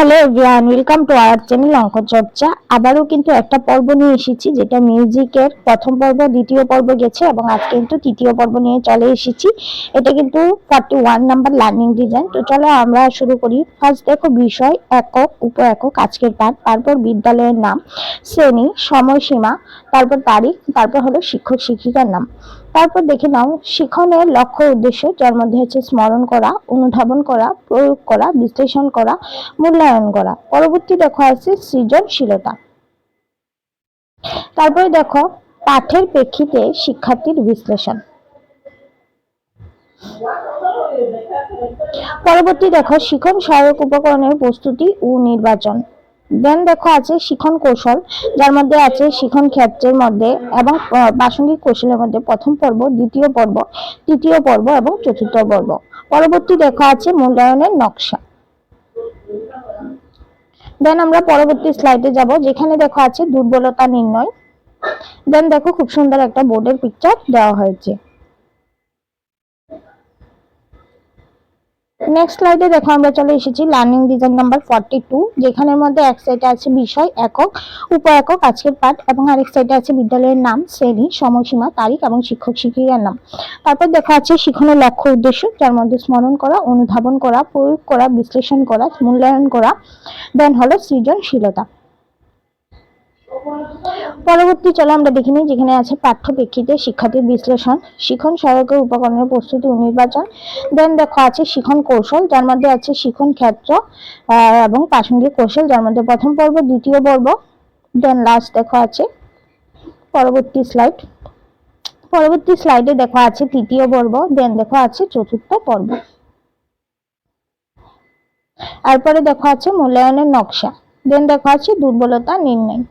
Hello everyone, welcome to our channel Anka Charcha. আবারও কিন্তু একটা পর্ব নিয়ে এসেছি, যেটা মিউজিকের প্রথম পর্ব, দ্বিতীয় পর্ব গেছে এবং আজকে কিন্তু তৃতীয় পর্ব নিয়ে চলে এসেছি। এটা কিন্তু forty one number learning design তো চলো আমরা শুরু করি। ফার্স্ট দেখো বিষয়, একক উপ একক আজকের পাঠ। তারপর বিদ্যালয়ের নাম, শ্রেণি, সময়সীমা, তারপর তারিখ, তারপর হলো শিক্ষক শিক্ষিকার নাম। তারপর দেখে নাও শিখনের লক্ষ্য উদ্দেশ্য, যার মধ্যে হচ্ছে স্মরণ করা, অনুধাবন করা, প্রয়োগ করা, বিশ্লেষণ করা, মূল্যায়ন করা। পরবর্তী দেখো আছে সৃজনশীলতা। তারপরে দেখো পাঠের প্রেক্ষিতে শিক্ষার্থীর বিশ্লেষণ। পরবর্তী দেখো শিখন সহায়ক উপকরণের প্রস্তুতি ও নির্বাচন। দেন দেখো আছে শিখন কৌশল, যার মধ্যে আছে শিখন ক্ষেত্রের মধ্যে এবং প্রাসঙ্গিক কৌশলের মধ্যে প্রথম পর্ব, দ্বিতীয় পর্ব, তৃতীয় পর্ব এবং চতুর্থ পর্ব। পরবর্তী দেখো আছে মূল্যায়নের নকশা। দেন আমরা পরবর্তী স্লাইডে যাব, যেখানে দেখো আছে দুর্বলতা নির্ণয়। দেন দেখো খুব সুন্দর একটা বোর্ডের পিকচার দেওয়া হয়েছে। নেক্সট স্লাইডে দেখো আমরা চলে এসেছি learning design number forty two যেখানের মধ্যে এক সাইডে আছে বিষয়, একক উপ একক আজকের পাঠ, এবং আরেক সাইডে আছে বিদ্যালয়ের নাম, শ্রেণি, সময়সীমা, তারিখ, এবং শিক্ষক শিক্ষিকার নাম। তারপর দেখা আছে শিখনের লক্ষ্য উদ্দেশ্য, যার মধ্যে স্মরণ করা, অনুধাবন করা, প্রয়োগ করা, বিশ্লেষণ করা, মূল্যায়ন করা দেন হলো সৃজনশীলতা। পরবর্তী, চলো আমরা দেখে নিই যেখানে আছে পাঠ্য প্রেক্ষিতে শিক্ষার্থীর বিশ্লেষণ। শিখন সহায়কের উপকরণের প্রস্তুতি ও নির্বাচন। দেন দেখো আছে শিখন কৌশল, যার মধ্যে আছে শিখন ক্ষেত্র এবং প্রাসঙ্গিক কৌশল, যার মধ্যে প্রথম পর্ব, দ্বিতীয় পর্ব দেন লাস্ট দেখো আছে। পরবর্তী স্লাইড পরবর্তী স্লাইডে দেখো আছে তৃতীয় পর্ব দেন দেখো আছে চতুর্থ পর্ব। তারপরে দেখো আছে মূল্যায়নের নকশা দেন দেখো আছে দুর্বলতা নির্ণয়।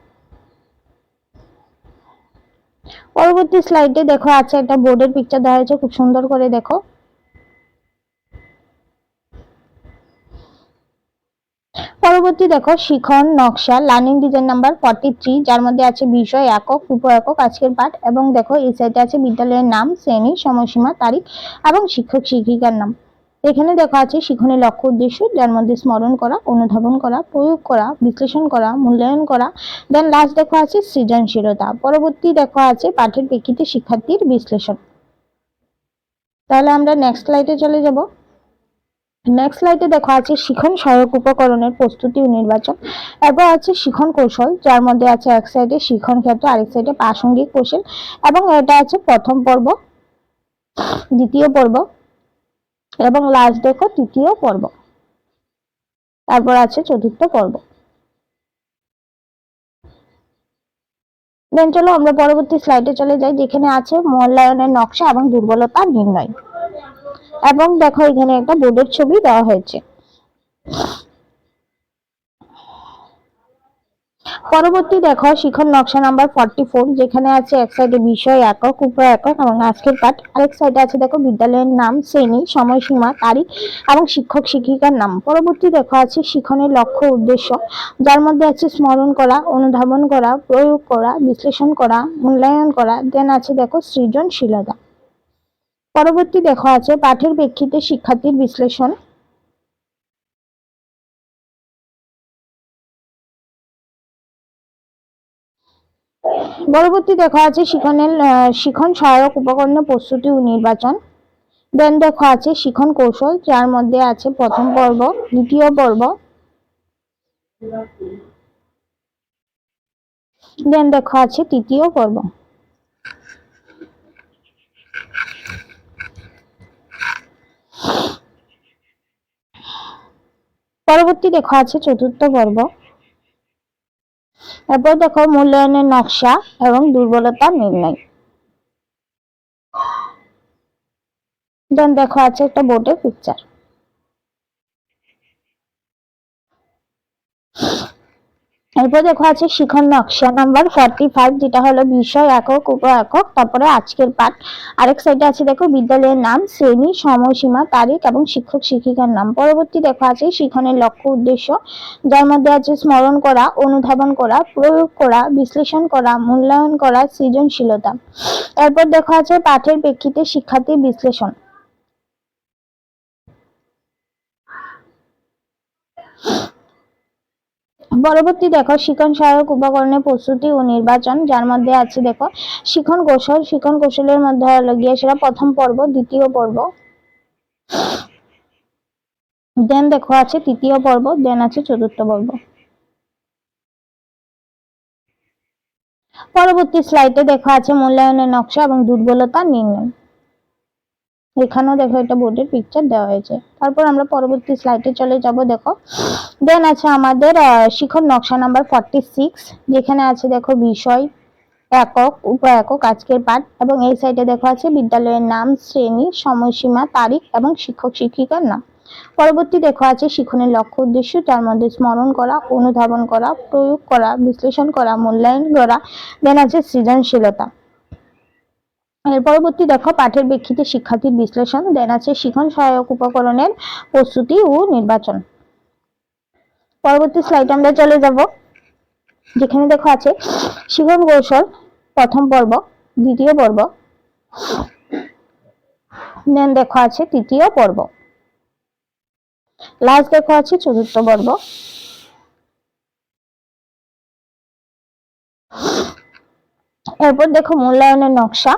পরবর্তী স্লাইডে দেখো, আছে একটা বোর্ডের পিকচার দেওয়া হয়েছে, খুব সুন্দর করে দেখো। পরবর্তী দেখো, শিখন, নকশা learning design number forty three যার মধ্যে আছে বিষয় একক উপ একক আজকের পাঠ, এবং দেখো, এই সাইডে আছে বিদ্যালয়ের নাম, শ্রেণি, সময়সীমা, তারিখ, এবং শিক্ষক শিক্ষিকার নাম। এখানে দেখা আছে শিখনের লক্ষ্য উদ্দেশ্য, যার মধ্যে স্মরণ করা, অনুধাবন করা, প্রয়োগ করা, বিশ্লেষণ করা, মূল্যায়ন করা। দেন লাস্ট দেখা আছে সৃজনশীলতা। পরবর্তী দেখা আছে পাঠের প্রেক্ষিতে শিক্ষার্থীর বিশ্লেষণ। তাহলে আমরা নেক্সট স্লাইডে চলে যাব। নেক্সট স্লাইডে দেখো আছে শিখন সহায়ক উপকরণের প্রস্তুতি ও নির্বাচন। এরপর আছে শিখন কৌশল, যার মধ্যে আছে এক সাইডে শিখন ক্ষেত্র, আরেক সাইডে প্রাসঙ্গিক কৌশল, এবং এটা আছে প্রথম পর্ব, দ্বিতীয় পর্ব। এবং লাস্ট দেখো তৃতীয় পর্ব। তারপর আছে চতুর্থ পর্ব। দেন চলো আমরা পরবর্তী স্লাইডে চলে যাই, যেখানে আছে মূল্যায়নের নকশা এবং দুর্বলতা নির্ণয়। এবং দেখো এখানে একটা বোর্ডের ছবি দেওয়া হয়েছে। পরবর্তী দেখো শিখন নকশা নাম্বার ফর্টি ফোর যেখানে আছে এক সাইডে বিষয় একক উপ একক এবং আজকের পাঠ। আরেক সাইডে আছে দেখো, বিদ্যালয়ের নাম, শ্রেণি, সময়সীমা, তারিখ এবং শিক্ষক শিক্ষিকার নাম। পরবর্তী দেখো, আছে শিখনের লক্ষ্য উদ্দেশ্য, যার মধ্যে আছে স্মরণ করা, অনুধাবন করা, প্রয়োগ করা, বিশ্লেষণ করা, মূল্যায়ন করা। দেন আছে দেখো, সৃজনশীলতা। পরবর্তী দেখো, আছে পাঠের প্রেক্ষিতে শিক্ষার্থীর বিশ্লেষণ। পরবর্তী দেখা আছে শিখনের শিখন সহায়ক উপকরণের প্রস্তুতি ও নির্বাচন। দেন দেখা আছে শিখন কৌশল, যার মধ্যে আছে প্রথম পর্ব, দ্বিতীয় পর্ব। দেন দেখা আছে তৃতীয় পর্ব। পরবর্তী দেখা আছে চতুর্থ পর্ব। এরপর দেখো মূল্যায়নের নকশা এবং দুর্বলতা নির্ণয়। দেখো আছে একটা বোর্ডের পিকচার এরপর দেখো আছে শিখন নকশা নাম্বার ফর্টি ফাইভ যেটা হলো বিষয় একক, উপ একক, তারপরে আজকের পাঠ। আরেক সাইডে আছে দেখো বিদ্যালয়ের নাম, শ্রেণি, সময়সীমা, তারিখ এবং শিক্ষক শিক্ষিকার নাম। পরবর্তী দেখো আছে শিখনের লক্ষ্য উদ্দেশ্য, যার মধ্যে আছে স্মরণ করা, অনুধাবন করা, প্রয়োগ করা, বিশ্লেষণ করা, মূল্যায়ন করা, সৃজনশীলতা। এরপর দেখো আছে পাঠের প্রেক্ষিতে শিক্ষার্থী বিশ্লেষণ। পরবর্তী দেখো, শিখন সহায়ক উপকরণের প্রস্তুতি ও নির্বাচন, যার মধ্যে আছে দেখো, শিখন কৌশল। শিখন কৌশলের মধ্যে হলো গিয়ে সেটা প্রথম পর্ব, দ্বিতীয় পর্ব। দেন দেখো আছে তৃতীয় পর্ব দেন আছে চতুর্থ পর্ব। পরবর্তী স্লাইডে দেখা আছে মূল্যায়নের নকশা এবং দুর্বলতা নির্ণয়। এখানেও দেখো এটা বোর্ডের পিকচার দেওয়া হয়েছে। তারপর আমরা পরবর্তী স্লাইডে চলে যাব, দেখো। দেন আছে আমাদের শিখর নকশা নাম্বার ফর্টি সিক্স যেখানে আছে দেখো বিষয়, একক, উপ একক, আজকের পাঠ, এবং এই সাইডে দেখো আছে বিদ্যালয়ের নাম, শ্রেণি, সময়সীমা, তারিখ, এবং শিক্ষক, শিক্ষিকার নাম। পরবর্তী দেখো আছে শিখনের লক্ষ্য, উদ্দেশ্য তার মধ্যে স্মরণ করা, অনুধাবন করা, প্রয়োগ করা, বিশ্লেষণ করা, মূল্যায়ন করা। দেন আছে সৃজনশীলতা। এর পরবর্তী দেখো, পাঠের প্রেক্ষিতে শিক্ষার্থীর বিশ্লেষণ, দেন আছে শিখন সহায়ক উপকরণের প্রস্তুতি ও নির্বাচন। পরবর্তী স্লাইড আমরা চলে যাব, যেখানে দেখো আছে, শিখন কৌশল, প্রথম পর্ব, দ্বিতীয় পর্ব, দেন দেখো আছে তৃতীয় পর্ব। লাস্ট দেখো আছে চতুর্থ পর্ব। এরপর দেখো মূল্যায়নের নকশা।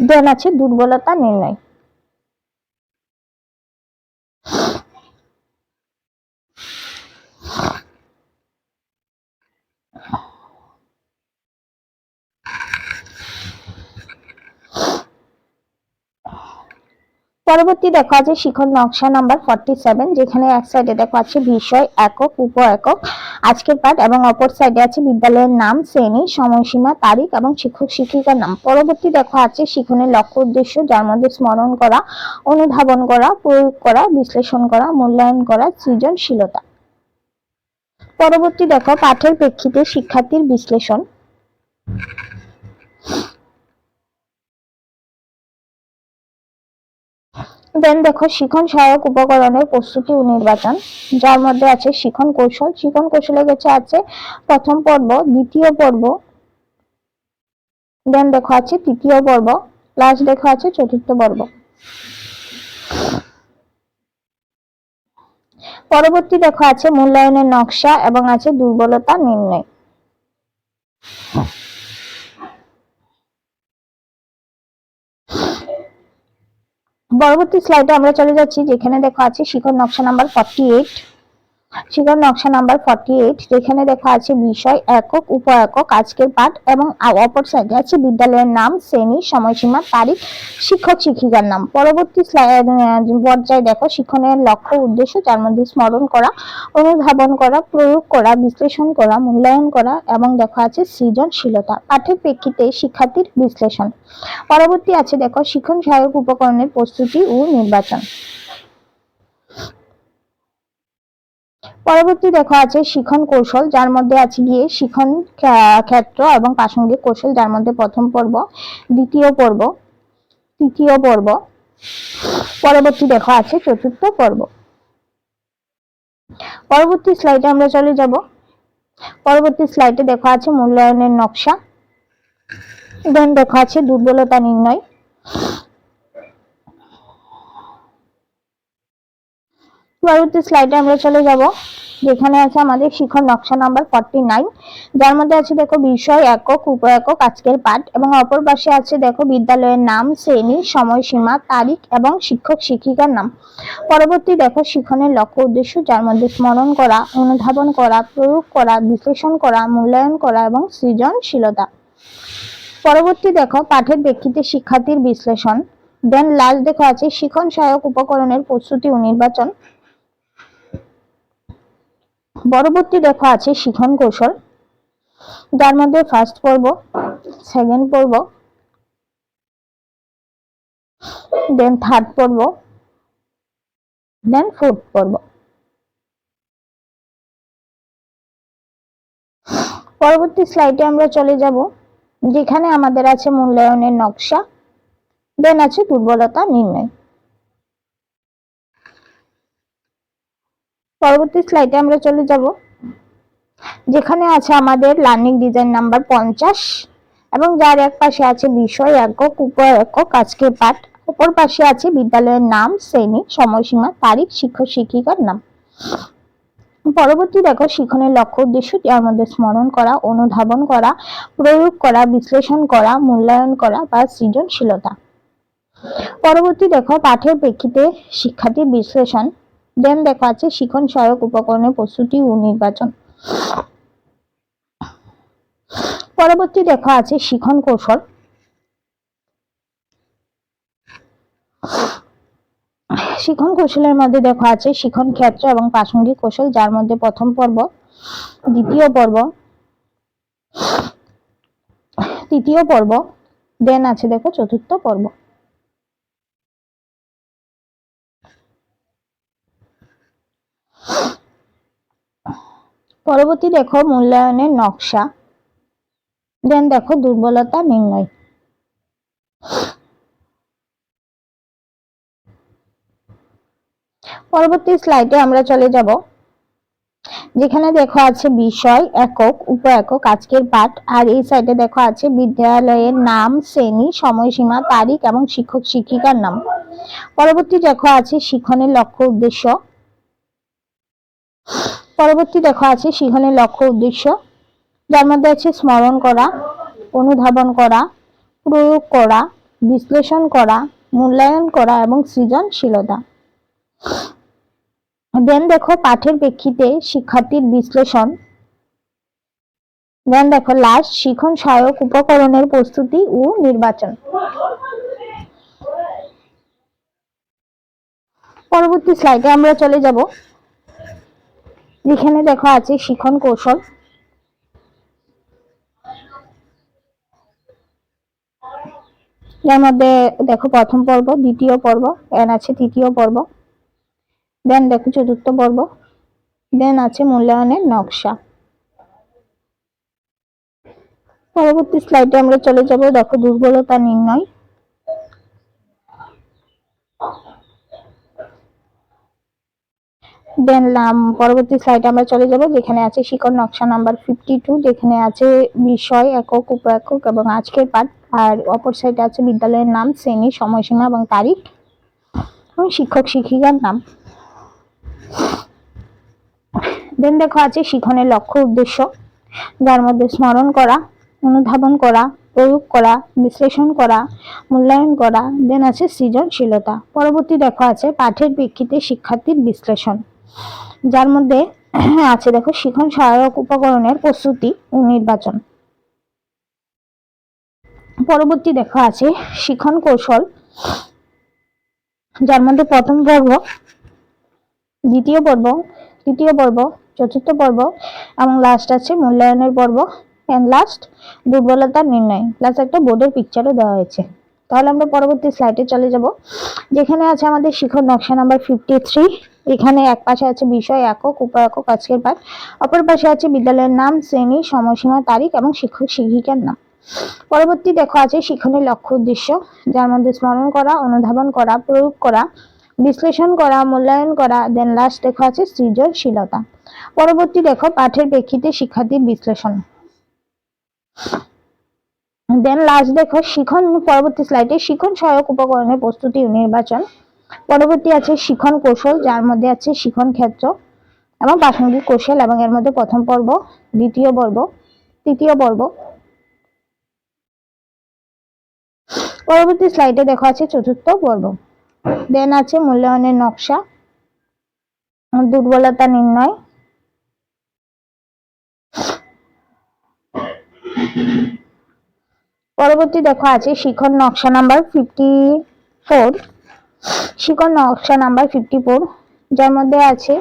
দেন আছে দুর্বলতা নির্ণয়। পরবর্তী দেখো আছে শিখন নকশা নাম্বার ফর্টি সেভেন যেখানে এক সাইডে দেখো আছে বিষয় একক উপ একক আজকের পাঠ, এবং অপর সাইডে আছে বিদ্যালয়ের নাম, শ্রেণি, সময়সীমা, তারিখ, এবং শিক্ষক, শিক্ষিকার নাম। পরবর্তী দেখো আছে শিখনের লক্ষ্য, উদ্দেশ্য, যার মধ্যে স্মরণ করা, অনুধাবন করা, প্রয়োগ করা, বিশ্লেষণ করা, মূল্যায়ন করা, সৃজনশীলতা। পরবর্তী দেখো পাঠের প্রেক্ষিতে শিক্ষার্থীর বিশ্লেষণ। দেন দেখো, শিখন সহায়ক উপকরণের প্রস্তুতি ও নির্বাচন, যার মধ্যে আছে শিখন কৌশল। শিখন কৌশলে গেছে আছে প্রথম পর্ব, দ্বিতীয় পর্ব, দেন দেখো আছে তৃতীয় পর্ব লাস্ট দেখো আছে চতুর্থ পর্ব। পরবর্তী দেখো আছে মূল্যায়নের নকশা এবং আছে দুর্বলতা নির্ণয়। পরবর্তী স্লাইডে আমরা চলে যাচ্ছি যেখানে দেখো আছে শিখর নকশা নাম্বার ফর্টি এইট শিখর নকশা নাম্বার ফর্টি এইট যেখানে দেখা আছে বিষয়, একক উপ একক আজকের পাঠ এবং অপর সাইডে আছে বিদ্যালয়ের নাম, শ্রেণি, সময়সীমা, তারিখ, শিক্ষক, শিক্ষিকার নাম। পরবর্তী পর্যায়ে দেখো শিক্ষণের লক্ষ্য উদ্দেশ্য, যার মধ্যে স্মরণ করা, অনুধাবন করা, প্রয়োগ করা, বিশ্লেষণ করা, মূল্যায়ন করা এবং দেখা আছে সৃজনশীলতা, পাঠের প্রেক্ষিতে শিক্ষার্থীর বিশ্লেষণ। পরবর্তী আছে দেখো শিক্ষণ সহায়ক উপকরণের প্রস্তুতি ও নির্বাচন। পরবর্তী দেখো আছে শিখন কৌশল, যার মধ্যে আছে গিয়ে শিখন ক্ষেত্র এবং প্রাসঙ্গিক কৌশল, যার মধ্যে প্রথম পর্ব, দ্বিতীয় পর্ব, তৃতীয় পর্ব, পরবর্তী দেখো আছে চতুর্থ পর্ব। পরবর্তী স্লাইডে আমরা চলে যাব। পরবর্তী স্লাইডে দেখো আছে মূল্যায়নের নকশা। দেন দেখো আছে দুর্বলতা নির্ণয়। পরবর্তী স্লাইডে আমরা চলে যাব, যেখানে আছে আমাদের শিখন নকশা নাম্বার ফর্টি নাইন যার মধ্যে আছে দেখো বিষয় একক, উপ একক, আজকের পাঠ এবং অপর পাশে আছে দেখো বিদ্যালয়ের নাম, শ্রেণি, সময়সীমা, তারিখ এবং শিক্ষক শিক্ষিকার নাম। পরবর্তী দেখো শিখনের লক্ষ্য উদ্দেশ্য, যার মধ্যে স্মরণ করা, অনুধাবন করা, প্রয়োগ করা, বিশ্লেষণ করা, মূল্যায়ন করা এবং সৃজনশীলতা। পরবর্তী দেখো পাঠের প্রেক্ষিতে শিক্ষার্থীর বিশ্লেষণ। দেন লাস্ট দেখো আছে শিখন সহায়ক উপকরণের প্রস্তুতি ও নির্বাচন। পরবর্তী দেখো আছে শিখন কৌশল। যার মধ্যে ফার্স্ট পর্ব সেকেন্ড পর্ব দেন থার্ড পর্ব দেন ফোর্থ পর্ব। পরবর্তী স্লাইডে আমরা চলে যাব, যেখানে আমাদের আছে মূল্যায়নের নকশা দেন আছে দুর্বলতা নির্ণয়। পরবর্তী স্লাইডে আমরা চলে যাব, যেখানে আছে আমাদের লার্নিং ডিজাইন নাম্বার পঞ্চাশ এবং যার এক পাশে আছে বিষয়, একক উপ একক আজকের পাঠ। অপর পাশে আছে বিদ্যালয়ের নাম, শ্রেণি, সময়সীমা, তারিখ, শিক্ষক, শিক্ষিকার নাম। পরবর্তী দেখো শিখনের লক্ষ্য, উদ্দেশ্য, যার মধ্যে স্মরণ করা, অনুধাবন করা, প্রয়োগ করা, বিশ্লেষণ করা, মূল্যায়ন করা বা সৃজনশীলতা। পরবর্তী দেখো, পাঠের প্রেক্ষিতে শিক্ষার্থীর বিশ্লেষণ। দেন দেখো আছে শিখন সহায়ক উপকরণের প্রস্তুতি ও নির্বাচন। পরবর্তী দেখো আছে শিখন কৌশল। শিখন কৌশলের মধ্যে দেখো আছে শিখন ক্ষেত্র এবং প্রাসঙ্গিক কৌশল, যার মধ্যে প্রথম পর্ব, দ্বিতীয় পর্ব, তৃতীয় পর্ব দেন আছে দেখো চতুর্থ পর্ব। পরবর্তী দেখো মূল্যায়নের নকশা। দেন দেখো দুর্বলতা নির্ণয়। পরবর্তী স্লাইডে আমরা চলে যাব। যেখানে দেখো আছে বিষয়, একক উপ একক আজকের পাঠ। আর এই সাইডে দেখো আছে বিদ্যালয়ের নাম, শ্রেণি, সময়সীমা, তারিখ এবং শিক্ষক শিক্ষিকার নাম। পরবর্তী দেখো আছে শিক্ষণের লক্ষ্য উদ্দেশ্য। পরবর্তী দেখো আছে শিখনের লক্ষ্য উদ্দেশ্য। যার মধ্যে আছে স্মরণ করা, অনুধাবন করা, প্রয়োগ করা, বিশ্লেষণ করা, মূল্যায়ন করা এবং সৃজনশীলতা। দেন দেখো পাঠের প্রেক্ষিতে শিক্ষার্থীর বিশ্লেষণ। দেন দেখো লাস্ট শিখন সহায়ক উপকরণের প্রস্তুতি ও নির্বাচন। পরবর্তী স্লাইডে আমরা চলে যাব। যেখানে দেখো, আছে শিখন কৌশল। এর মধ্যে দেখো প্রথম পর্ব, দ্বিতীয় পর্ব, এন আছে তৃতীয় পর্ব, দেন দেখো চতুর্থ পর্ব, দেন আছে মূল্যায়নের নকশা। পরবর্তী স্লাইডে আমরা চলে যাব, দেখো দুর্বলতা নির্ণয়। দেন পরবর্তী স্লাইডে আমরা চলে যাব, যেখানে আছে শিকড় নকশা নাম্বার ফিফটি টু যেখানে আছে বিষয় একক উপ একক এবং আজকের পাঠ। আর অপর সাইডে আছে বিদ্যালয়ের নাম, শ্রেণি, সময়সীমা এবং তারিখ এবং শিক্ষক শিক্ষিকার নাম। দেন দেখো আছে শিখনের লক্ষ্য উদ্দেশ্য, যার মধ্যে স্মরণ করা, অনুধাবন করা, প্রয়োগ করা, বিশ্লেষণ করা, মূল্যায়ন করা। দেন আছে সৃজনশীলতা। পরবর্তী দেখো আছে পাঠের প্রেক্ষিতে শিক্ষার্থীর বিশ্লেষণ। যার মধ্যে আছে, দেখো, শিখন সহায়ক উপকরণের প্রস্তুতি ও নির্বাচন। পরবর্তী দেখো আছে শিখন কৌশল, যার মধ্যে প্রথম পর্ব, দ্বিতীয় পর্ব, তৃতীয় পর্ব, চতুর্থ পর্ব এবং লাস্ট আছে মূল্যায়নের পর্ব। এন্ড লাস্ট দুর্বলতার নির্ণয়। প্লাস একটা বোর্ডের পিকচারও দেওয়া হয়েছে। তাহলে আমরা পরবর্তী স্লাইডে চলে যাব, যেখানে আছে আমাদের শিখন নকশা নাম্বার ফিফটি এখানে এক পাশে আছে বিষয় একক উপ একক আজকের পাঠ অপর পাশে আছে বিদ্যালয়ের নাম, শ্রেণি সময়সীমা তারিখ এবং শিক্ষক শিক্ষিকার নাম। পরবর্তী দেখো আছে শিক্ষণের লক্ষ্য উদ্দেশ্য, যার মধ্যে স্মরণ করা, অনুধাবন করা, প্রয়োগ করা, বিশ্লেষণ করা, মূল্যায়ন করা দেন লাস্ট দেখো আছে সৃজনশীলতা। পরবর্তী দেখো পাঠের প্রেক্ষিতে শিক্ষার্থীর বিশ্লেষণ। দেন লাস্ট দেখো শিখন, পরবর্তী স্লাইডে শিখন সহায়ক উপকরণের প্রস্তুতি নির্বাচন। পরবর্তী আছে শিখন কৌশল, যার মধ্যে আছে শিখন ক্ষেত্র এবং প্রাসঙ্গিক কৌশল এবং এর মধ্যে প্রথম পর্ব, দ্বিতীয় পর্ব, তৃতীয় পর্ব। পরবর্তী স্লাইডে দেখা আছে চতুর্থ পর্ব। দেন আছে মূল্যায়নের নকশা, দুর্বলতা নির্ণয়। পরবর্তী দেখা আছে শিখন নকশা নাম্বার ফিফটি ফোর শিখন নকশা নাম্বার ফিফটি ফোর যার মধ্যে আছে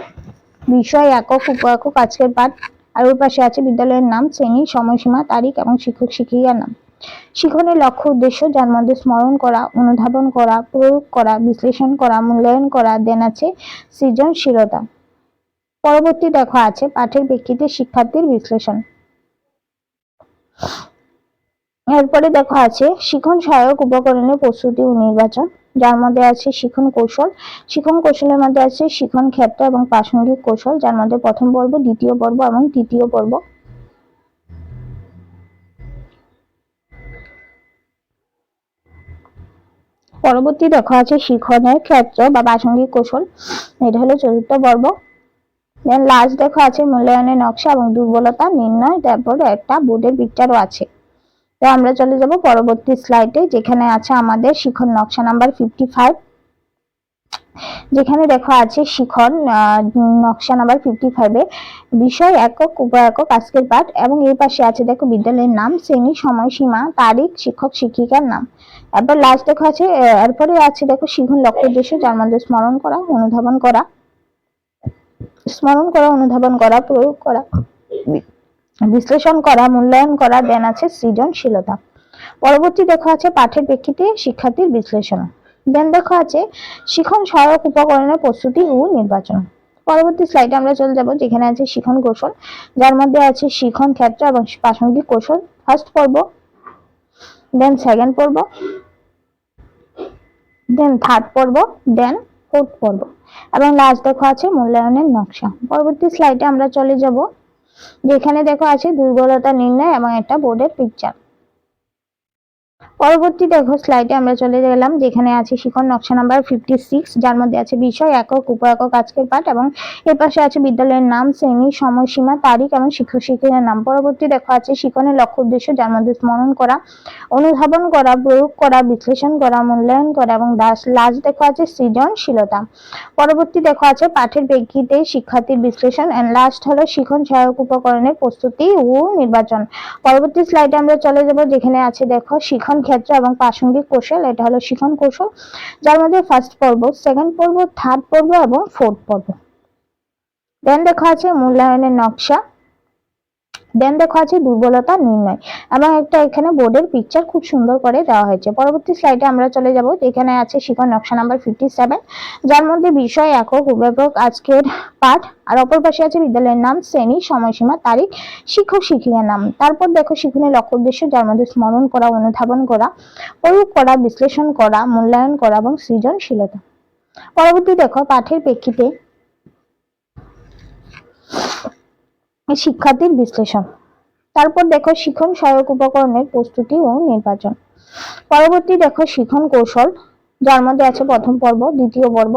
বিষয় একক, উপ একক, আজকের পাঠ। আর ওর পাশে আছে বিদ্যালয়ের নাম, শ্রেণি, সময়সীমা, তারিখ এবং শিক্ষক শিক্ষিকার নাম। শিখনের লক্ষ্য, উদ্দেশ্য, যার মধ্যে স্মরণ করা, অনুধাবন করা, প্রয়োগ করা, বিশ্লেষণ করা, মূল্যায়ন করা, দেন আছে সৃজনশীলতা। পরবর্তী দেখা আছে পাঠের প্রেক্ষিতে শিক্ষার্থীর বিশ্লেষণ। এরপরে দেখা আছে শিখন সহায়ক উপকরণের প্রস্তুতি ও নির্বাচন। যার মধ্যে আছে শিখন কৌশল। শিখন কৌশলের মধ্যে আছে শিখন ক্ষেত্র এবং প্রাসঙ্গিক কৌশল, যার মধ্যে প্রথম পর্ব, দ্বিতীয় পর্ব এবং তৃতীয় পর্ব। পরবর্তী দেখা আছে শিখনের ক্ষেত্র বা প্রাসঙ্গিক কৌশল। এটা হলো চতুর্থ পর্ব। দেন লাস্ট দেখো আছে মূল্যায়নের নকশা এবং দুর্বলতা নির্ণয়। তারপরে একটা বোর্ডের পিকচারও আছে। তো আমরা চলে যাব পরবর্তী স্লাইডে যেখানে আছে আমাদের শিখন নকশা নাম্বার ফিফটি ফাইভ যেখানে দেখো আছে শিখন নকশা নাম্বার ফিফটি ফাইভে বিষয় একক উপ একক আজকের পাঠ, এবং এর পাশে আছে দেখো বিদ্যালয়ের নাম, শ্রেণি, সময়সীমা, তারিখ, শিক্ষক, শিক্ষিকার নাম। এরপর লাস্ট দেখো আছে এরপরে আছে দেখো শিখন লক্ষ্য উদ্দেশ্য যার মধ্যে স্মরণ করা, অনুধাবন করা। স্মরণ করা, অনুধাবন করা, প্রয়োগ করা। বিশ্লেষণ করা, মূল্যায়ন করা দেন আছে সৃজনশীলতা। পরবর্তী দেখা আছে পাঠের প্রেক্ষিতে শিক্ষার্থীর বিশ্লেষণ। দেন দেখা আছে শিখন সহায়ক উপকরণের প্রস্তুতি ও নির্বাচন। পরবর্তী স্লাইডে আমরা চলে যাব যেখানে আছে শিখন কৌশল। যার মধ্যে আছে শিখন ক্ষেত্র এবং প্রাসঙ্গিক কৌশল। ফার্স্ট পর্ব দেন সেকেন্ড পর্ব দেন থার্ড পর্ব দেন ফোর্থ পর্ব। এবং লাস্ট দেখা আছে মূল্যায়নের নকশা। পরবর্তী স্লাইডে আমরা চলে যাব যেখানে দেখো আছে দুর্বলতা নির্ণয় এবং একটা বোর্ডের পিকচার পরবর্তী দেখো স্লাইডে আমরা চলে গেলাম, যেখানে আছে শিখন নকশা নাম্বার ফিফটি সিক্স যার মধ্যে আছে বিষয়, একক উপ একক আজকের পাঠ, এবং এর পাশে আছে বিদ্যালয়ের নাম, শ্রেণি, সময়সীমা, তারিখ, এবং শিক্ষক শিক্ষকের নাম। পরবর্তী দেখো আছে শিখনের লক্ষ্য উদ্দেশ্য, যার মধ্যে স্মরণ করা, অনুধাবন করা, প্রয়োগ করা, বিশ্লেষণ করা, মূল্যায়ন করা, এবং দাস লাস্ট দেখো আছে সৃজনশীলতা। পরবর্তী দেখো আছে পাঠের প্রেক্ষিতে শিক্ষার্থীর বিশ্লেষণ এন্ড লাস্ট হলো শিখন সহায়ক উপকরণের প্রস্তুতি ও নির্বাচন। পরবর্তী স্লাইডে আমরা চলে যাব, যেখানে আছে দেখো শিখন ক্ষেত্র এবং প্রাসঙ্গিক কৌশল, এটা হলো শিখন কৌশল, যার মধ্যে ফার্স্ট পর্ব সেকেন্ড পর্ব থার্ড পর্ব এবং ফোর্থ পর্ব। দেন দেখা আছে মূল্যায়নের নকশা। দেন দেখো আছে দুর্বলতা নির্ণয়। এবং একটা এখানে বোর্ডের পিকচার খুব সুন্দর করে দেওয়া হয়েছে। পরবর্তী স্লাইডে আমরা চলে যাব এখানে আছে শিখন নকশা নাম্বার ফিফটি সেভেন যার মধ্যে বিষয় একক উদ্ভাবক আজকের পাঠ। আর অপর পাশে আছে বিদ্যালয়ের নাম, শ্রেণি, সময়সীমা, তারিখ, শিক্ষক, শিক্ষিকার নাম। তারপর দেখো শিখনের লক্ষ্য উদ্দেশ্য, যার মধ্যে স্মরণ করা, অনুধাবন করা, প্রয়োগ করা, বিশ্লেষণ করা, মূল্যায়ন করা এবং সৃজনশীলতা। পরবর্তী দেখো, পাঠের প্রেক্ষিতে শিক্ষার্থীর বিশ্লেষণ। তারপর দেখো শিখন সহায়ক উপকরণের প্রস্তুতি ও নির্বাচন। পরবর্তী দেখো শিখন কৌশল, যার মধ্যে আছে প্রথম পর্ব, দ্বিতীয় পর্ব,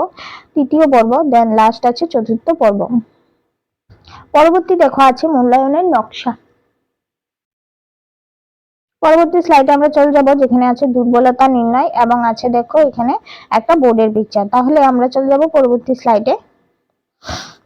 তৃতীয় পর্ব দেন লাস্ট আছে চতুর্থ পর্ব। পরবর্তী দেখো আছে মূল্যায়নের নকশা। পরবর্তী স্লাইডে আমরা চলে যাব, যেখানে আছে দুর্বলতা নির্ণয় এবং আছে দেখো এখানে একটা বোর্ডের পিকচার তাহলে আমরা চলে যাব পরবর্তী স্লাইডে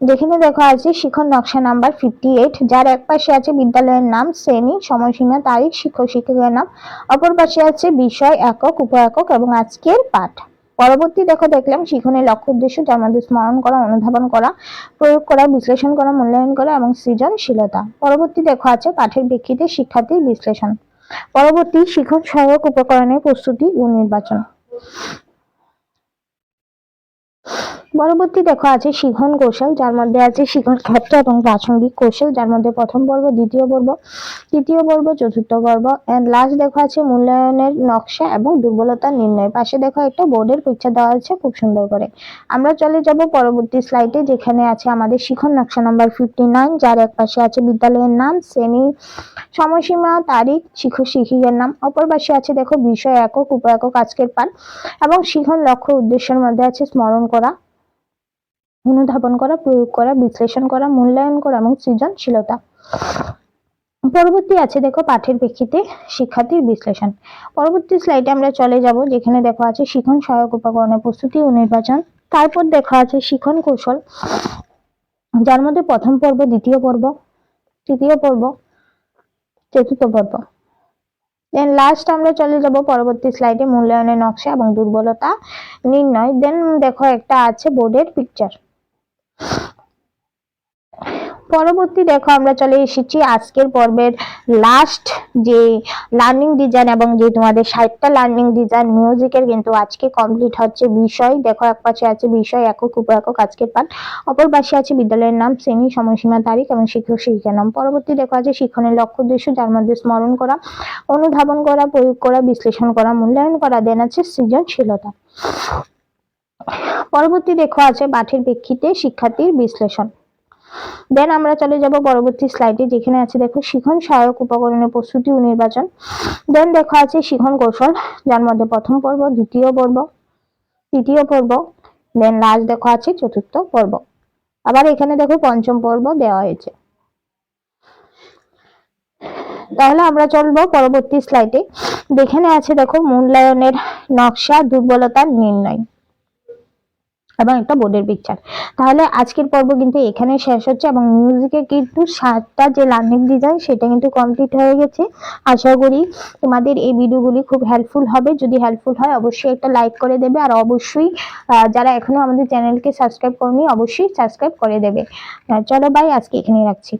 যেখানে দেখো আছে শিখন নকশা নাম্বার ফিফটি এইট যার এক পাশে আছে বিদ্যালয়ের নাম, শ্রেণি, সময়সীমা, তারিখ, শিক্ষক শিক্ষকের নাম। অপর পাশে আছে বিষয়, একক উপ একক এবং আজকের পাঠ। পরবর্তী দেখো দেখলাম শিখনের লক্ষ্য উদ্দেশ্য, যার মধ্যে স্মরণ করা, অনুধাবন করা, প্রয়োগ করা, বিশ্লেষণ করা, মূল্যায়ন করা এবং সৃজনশীলতা। পরবর্তী দেখো আছে পাঠের প্রেক্ষিতে শিক্ষার্থীর বিশ্লেষণ। পরবর্তী শিখন সহায়ক উপকরণের প্রস্তুতি ও নির্বাচন। পরবর্তী দেখো আছে শিখন কৌশল, যার মধ্যে আছে শিখন ক্ষেত্র এবং প্রাসঙ্গিক কৌশল, যার মধ্যে প্রথম পর্ব, দ্বিতীয় পর্ব, তৃতীয় পর্ব, চতুর্থ পর্ব এন্ড লাস্ট দেখো আছে মূল্যায়নের নকশা এবং দুর্বলতা নির্ণয়। পাশে দেখো একটা বোর্ডের পিকচার দেওয়া আছে খুব সুন্দর করে। আমরা চলে যাব পরবর্তী স্লাইডে যেখানে আছে আমাদের শিখন নকশা নাম্বার ফিফটি নাইন যার এক পাশে আছে বিদ্যালয়ের নাম, শ্রেণি, সময়সীমা, তারিখ, শিক্ষক, শিক্ষিকার নাম। অপর পাশে আছে দেখো বিষয় একক, উপ একক, আজকের পান এবং শিখন লক্ষ্য উদ্দেশ্যের মধ্যে আছে স্মরণ করা। অনুধাবন করা, প্রয়োগ করা, বিশ্লেষণ করা, মূল্যায়ন করা এবং সৃজনশীলতা। পরবর্তী আছে দেখো পাঠের প্রেক্ষিতে শিক্ষার্থীর বিশ্লেষণ। পরবর্তী স্লাইডে আমরা চলে যাব যেখানে দেখো আছে শিখন সহায়ক উপকরণের প্রস্তুতি ও নির্বাচন। তারপর দেখা আছে শিখন কৌশল, যার মধ্যে প্রথম পর্ব, দ্বিতীয় পর্ব, তৃতীয় পর্ব, চতুর্থ পর্ব। দেন লাস্ট আমরা চলে যাব পরবর্তী স্লাইডে মূল্যায়নের নকশা এবং দুর্বলতা নির্ণয়। দেন দেখো একটা আছে বোর্ডের পিকচার পরবর্তী দেখো আমরা চলে এসেছি আজকের পর্বের লাস্ট যে লার্নিং ডিজাইন এবং যে তোমাদের ষাটটা লার্নিং ডিজাইন মিউজিকের কিন্তু আজকে কমপ্লিট হচ্ছে বিষয়। দেখো এক পাশে আছে বিষয়, একক উপ একক আজকের পাঠ। অপর পাশে আছে বিদ্যালয়ের নাম, শ্রেণি, সময়সীমা, তারিখ এবং শিক্ষক শিক্ষিকার নাম। পরবর্তী দেখো আছে শিক্ষণের লক্ষ্য উদ্দেশ্য, যার মধ্যে স্মরণ করা, অনুধাবন করা, প্রয়োগ করা, বিশ্লেষণ করা, মূল্যায়ন করা, দেন আছে সৃজনশীলতা। পরবর্তী দেখো আছে পাঠের প্রেক্ষিতে শিক্ষার্থীর বিশ্লেষণ। দেন আমরা চলে যাব পরবর্তী স্লাইডে যেখানে আছে দেখো শিখন সহায়ক উপকরণের প্রস্তুতি ও নির্বাচন। দেন দেখো আছে শিখন কৌশল, যার মধ্যে প্রথম পর্ব, দ্বিতীয় পর্ব, তৃতীয় পর্ব দেন লাস্ট দেখো আছে চতুর্থ পর্ব। আবার এখানে দেখো পঞ্চম পর্ব দেওয়া হয়েছে। তাহলে আমরা চলবো পরবর্তী স্লাইডে যেখানে আছে দেখো মূল্যায়নের নকশা দুর্বলতা নির্ণয়। এবং একটা বোর্ডের পিকচার তাহলে আজকের পর্ব কিন্তু এখানে শেষ হচ্ছে এবং মিউজিকে কিন্তু সাতটা যে লার্নিং ডিজাইন সেটা কিন্তু কমপ্লিট হয়ে গেছে। আশা করি তোমাদের এই ভিডিওগুলি খুব হেল্পফুল হবে। যদি হেল্পফুল হয়, অবশ্যই একটা লাইক করে দেবে আর অবশ্যই যারা এখনও আমাদের চ্যানেলকে সাবস্ক্রাইব করনি, অবশ্যই সাবস্ক্রাইব করে দেবে। চলো ভাই আজকে এখানেই রাখছি।